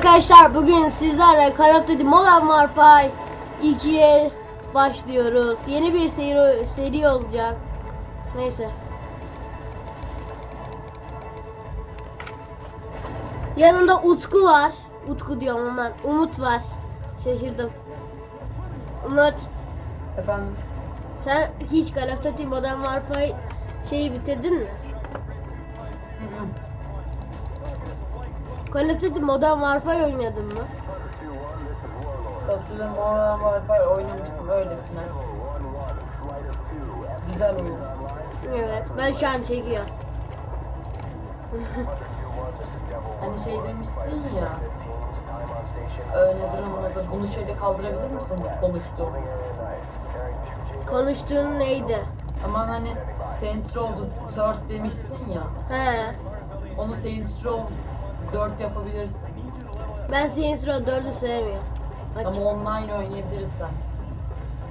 arkadaşlar bugün sizlerle Call of Duty Modern Warfare 2'ye başlıyoruz. Yeni bir seri, seri olacak. Neyse. Yanında Utku var. Utku diyorum ama Umut var. Şaşırdım. Umut Efendim? sen hiç Call of Duty Modern Warfare şeyi bitirdin mi? Call of Duty Modern Warfare oynadın mı? Katılım Modern Warfare oynamıştım öylesine. Güzel oyun. Evet ben şu an çekiyorum. Hani şey demişsin ya. Onun adı? Bunu şöyle kaldırabilir misin bu konuştuğum? Konuştuğun neydi? Ama hani Saints Row 4 demişsin ya. He. Onu Saints Row 4 yapabilirsin. Ben Saints Row 4'ü sevmiyorum. Açık. Ama online oynayabilirsen.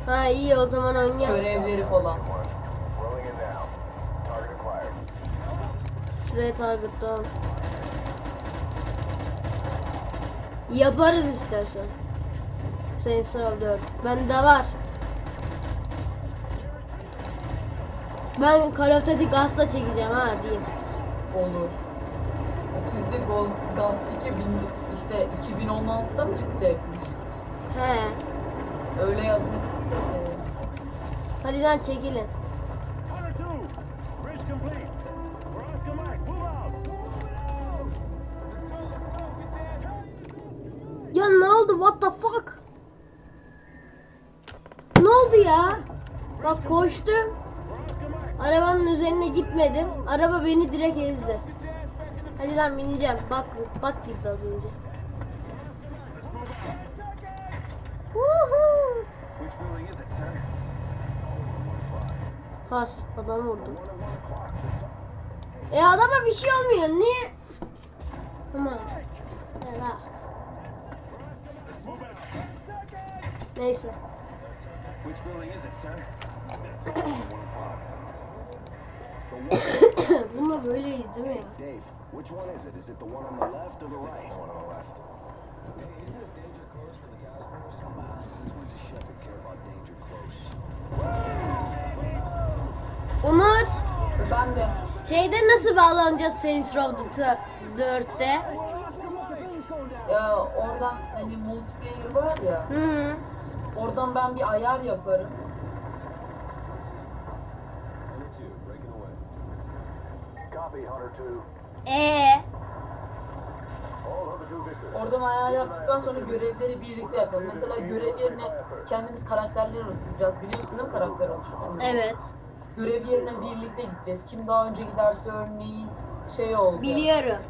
Ha iyi o zaman oynayalım. Görevleri falan. Şuraya target down. Yaparız istersen. Saints Row 4. Bende var. Ben Call of Duty Gaz'da çekeceğim ha diyeyim. Olur. Şimdi Ghost Ghost 2000 işte 2016'da mı çıkacakmış? He. Öyle yazmışsın da şey. Hadi lan çekilin. Hunter 2, bridge complete. We're Oscar Mike, move out. Let's go, let's go, bitch ass. Ya ne oldu? What the fuck? Ne oldu ya? Bak koştum. Arabanın üzerine gitmedim. Araba beni direkt ezdi. Hadi lan bineceğim. Bak bak girdi az önce. Woohoo! Has adam vurdu. E adama bir şey olmuyor. Niye? Tamam. Ya la. Neyse. Bununla böyleyiz değil mi ya? Which one is it? Is it the one on the left or the right? One on the left. Isn't this danger close for the task force? Come on, since when does Shepard care about danger close? Umut. Ben de Şeyde nasıl bağlanacağız Saints Row 4'te? ya oradan hani multiplayer var ya Hı. oradan ben bir ayar yaparım. Hunter 2, breaking away. Copy, Hunter 2. Ee, All Hunter 2 victor. Oradan ayar yaptıktan sonra görevleri birlikte yapalım. Mesela görev yerine kendimiz karakterler oluşturacağız. Biliyorsun değil mi karakter oluşturmayı? evet. Görev yerine birlikte gideceğiz. Kim daha önce giderse örneğin şey oldu. Biliyorum.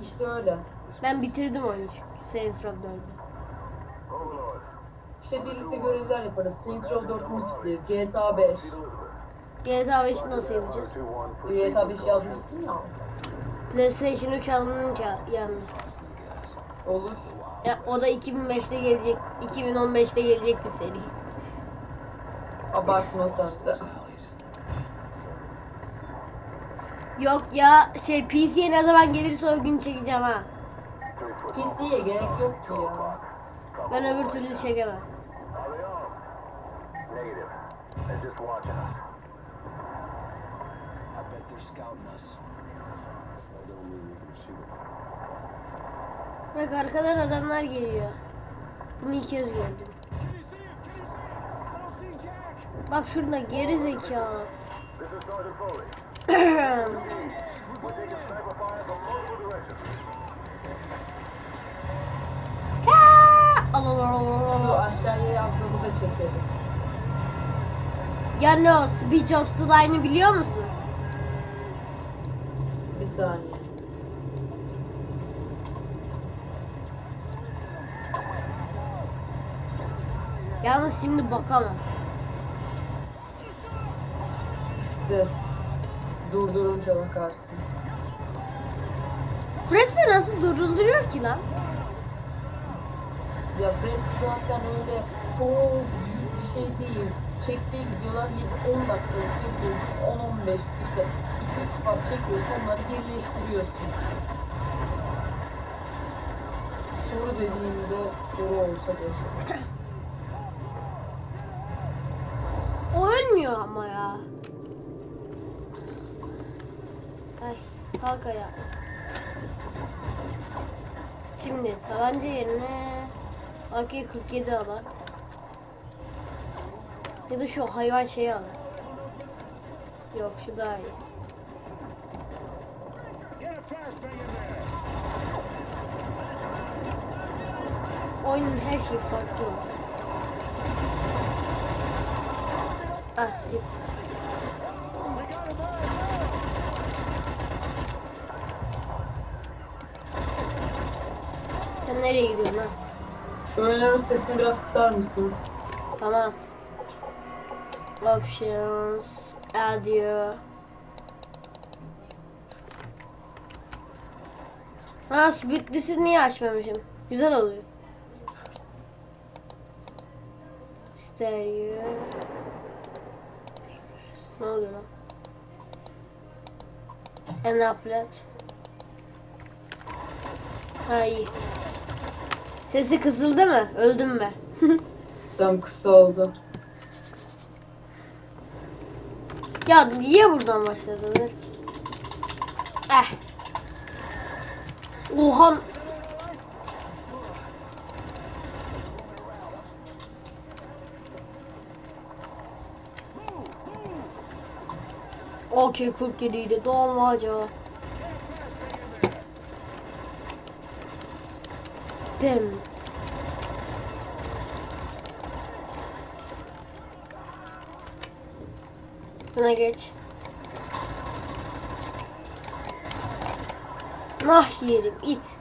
İşte öyle. Ben bitirdim oyunu çünkü Saints Row 4'ü. Overlord. İşte birlikte görevler yaparız. Saints Row 4 multiplayer, GTA 5. GTA 5'i nasıl yapacağız? 2-1, GTA 5 yazmışsın ya. PlayStation 3 alınınca yalnız. Olur. Ya, o da 2005'te gelecek, 2015'te gelecek bir seri. Abartma sen de. Yok ya şey PC'ye ne zaman gelirse o gün çekeceğim ha. PC'ye gerek yok ki ya. Ben öbür türlü çekemem. Negative. They're just watching us. I bet they're scouting us. Bak arkadan adamlar geliyor. Bunu ilk kez gördüm. Bak şurada geri zekalı. Al. aşağıya yazdığımı da çekeriz. Ya ne o Speed Jobs the Line'ı biliyor musun? Bir saniye. Yalnız şimdi bakamam. İşte durdurunca bakarsın. Fraps'e nasıl durduruluyor ki lan? Ya Frames zaten öyle çok büyük bir şey değil. Çektiği videolar 10 dakikalık yapıyorsun, 10-15 işte 2-3 part çekiyorsun, onları birleştiriyorsun. soru dediğinde soru olsa keşke. O ölmüyor ama ya. Ay kalk ayağa. Şimdi tabanca yerine AK-47 alak. Ya da şu hayvan şeyi alak. Yok şu daha iyi. Oyunun her şeyi farklı. Ah shit. Sen nereye gidiyorsun lan? Şu oyunların sesini biraz kısar mısın? Tamam. Options. Audio. Ha Splitlis'i niye açmamışım? Güzel oluyor. Stereo. Ne oluyor lan? Upload. Ha iyi. Sesi kısıldı mı? Öldüm ben. Tam kısa oldu. Ya niye buradan başladın? Eh. Oha. Okey 47 idi. Dolmaca. Bem. Buna geç. Nah yerim it.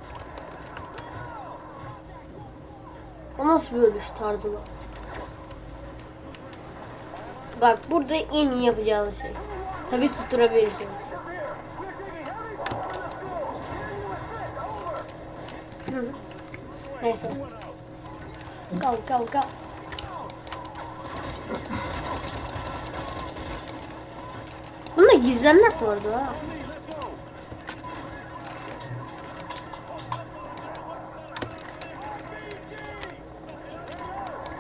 O nasıl bir ölüş tarzı lan? Bak burada en iyi yapacağınız şey. Tabi tutturabilirsiniz. Hı. Neyse. Kal kal kal. Bunda gizlenmek vardı ha.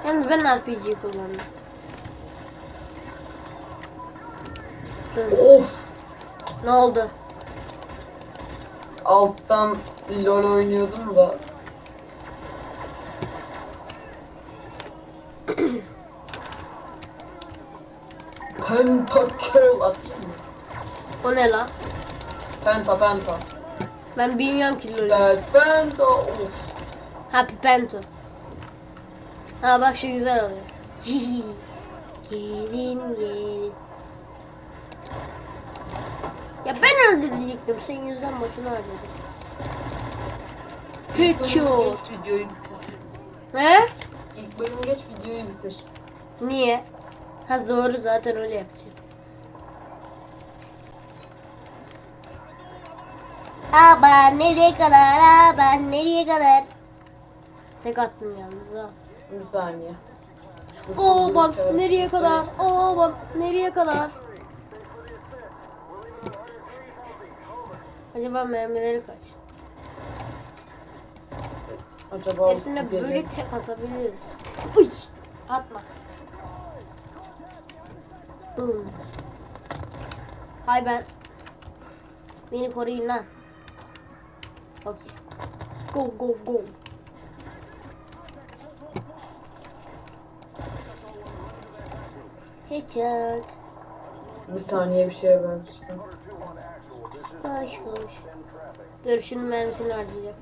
Yalnız ben RPG kullandım. Dur, Of! Ne oldu? Alttan LOL oynuyordum da. Pentakill atayım mı? O ne lan? Penta penta. Ben bilmiyorum ki LoL'ü. Evet penta of. Happy Pento. Ha bak şu güzel oluyor. gelin gelin. Ya ben öldürecektim. Senin yüzden boşuna harcadım. Headshot. Geç videoyu bitir. He? İlk bölümü geç videoyu bitir. Niye? Ha doğru zaten öyle yapacağım. Aba nereye kadar? Aba nereye kadar? Tek attım yalnız ha. Bir saniye. Oo bak nereye kadar? Oo bak nereye kadar? Acaba mermileri kaç? Acaba Hepsine böyle tek atabiliriz. Uy! Atma. Boom. Hay ben. Beni koruyun lan. Okey. Go go go. Headshot. Bir saniye bir şeye ben Koş koş. Dur şunun mermisini harcayacağım.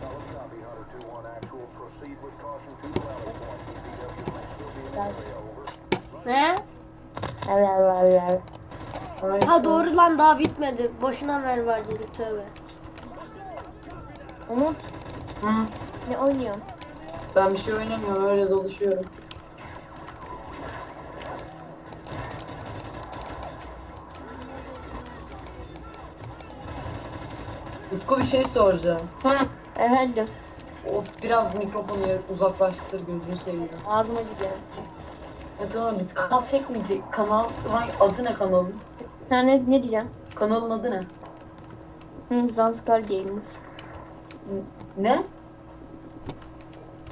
Copy Hunter 2-1 actual. Proceed with caution to the rally point. EPW may still be area over. Ne? Ha doğru lan daha bitmedi. Boşuna mermi harcadık tövbe. Umut Hı. ne oynuyorsun? Ben bir şey oynamıyorum öyle dolaşıyorum. Utku bir şey soracağım. Efendim Of biraz mikrofonu uzaklaştır gözünü seveyim. ağzıma gidiyor. Ya tamam biz kanal çekmeyecek. Kanal hangi adı ne kanalın? Sen ne, ne diyeceğim? Kanalın adı ne? Hı, Zanskar değilmiş. Ne?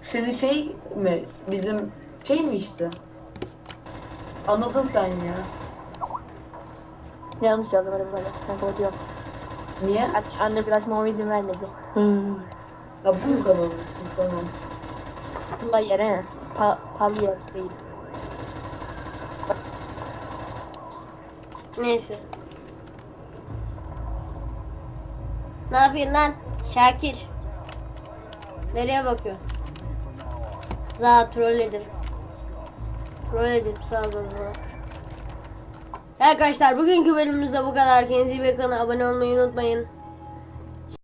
Senin şey mi? Bizim şey mi işte? Anladın sen ya. Yanlış yazdım bana. Ben kapatıyorum. Niye? Anne biraz mama izin vermedi. Hı. Ya bu kadar olsun tamam. Sıla yere. Pa Palyas değil. Neyse. Ne yapıyorsun lan? Şakir. Nereye bakıyorsun? Za trolledim. Trolledim sağ za za. Arkadaşlar bugünkü bölümümüzde bu kadar. Kendinize iyi bakın. Abone olmayı unutmayın.